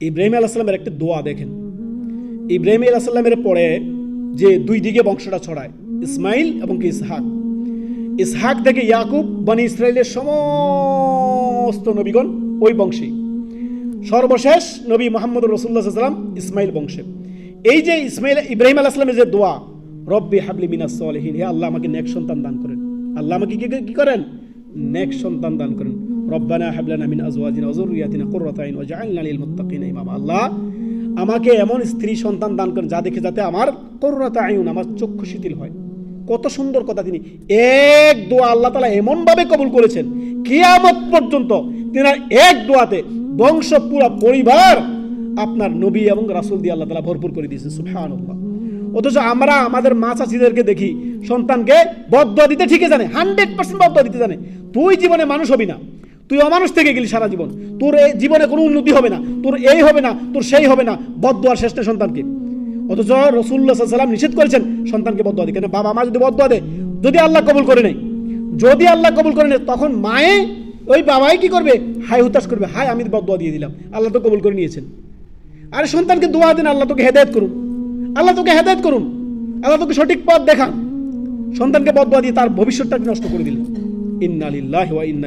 ইব্রাহিম আলাহিসাল্লামের একটি দোয়া দেখেন। ইব্রাহিম আলাহিসাল্লামের পরে যে দুই দিকে বংশটা ছড়ায়, ইসমাইল এবং ইসহাক। ইসহাক থেকে ইয়াকুব, বনি ইসরায়েলের সমস্ত নবীগণ ওই বংশী। সর্বশেষ নবী মোহাম্মদ রসুল্লাহ সাল্লাম ইসমাইল বংশে। এই যে ইসমাইল, ইব্রাহিম আলাহ সাল্লামের যে দোয়া, রব্বি হাবলি মিনাস সালেহিন, হে আল্লাহ আমাকে নেক সন্তান দান করেন। আল্লাহ আমাকে কি করেন? নেক সন্তান দান করেন। রব্বানা হাবলানা মিন আজওয়াজিনা ওয়া কুররাতা আইন লিল মুত্তাকিনা ইমামা। আল্লাহ আমাকে এমন স্ত্রী সন্তান দান করেন যা দেখে যাতে আমার কুররাতা আইন আমার চক্ষু শিথিল হয়। কত সুন্দর কথা তিনি। এক দোয়া আল্লাহ তালা এমনভাবে কবুল করেছেন, কিয়ামত পর্যন্ত তিনার এক দোয়াতে বংশ পুরা পরিবার আপনার নবী এবং রাসুল দিয়ে আল্লাহ তালা ভরপুর করে দিয়েছেন সুফান অথচ আমরা আমাদের মা চাষিদেরকে দেখি, সন্তানকে বদয়া দিতে ঠিকই জানে, হান্ড্রেড পার্সেন্ট বদয়া দিতে জানে। তুই জীবনে মানুষ হবি না। তুই অমানুষ থেকে গেলি সারা জীবন। তোর এই জীবনে কোনো উন্নতি হবে না। তোর এই হবে না, তোর সেই হবে না। বদয়ার নেই সন্তানকে। অথচ রসুল্লাহ সাল্লাম নিষেধ করেছেন সন্তানকে বদয়া দিই কেন? বাবা মা যদি বদয়া দেয় যদি আল্লাহ কবুল করে নেয়, যদি আল্লাহ কবুল করে নেয়, তখন মায়ে ওই বাবাই কি করবে? হাই হুতাশ করবে। হাই আমি বদয়া দিয়ে দিলাম। আল্লাহ তো কবুল করে নিয়েছেন। আরে সন্তানকে দোয়া দিন, আল্লাহ তোকে হেদায়ত করুন। আল্লাহ তোকে হেদায়ত করুন। আল্লাহ তোকে সঠিক পথ দেখান। সন্তানকে বদয়া দিয়ে তার ভবিষ্যৎটাকে নষ্ট করে দিলেন। ইন্না লিল্লাহি ওয়া ইন্না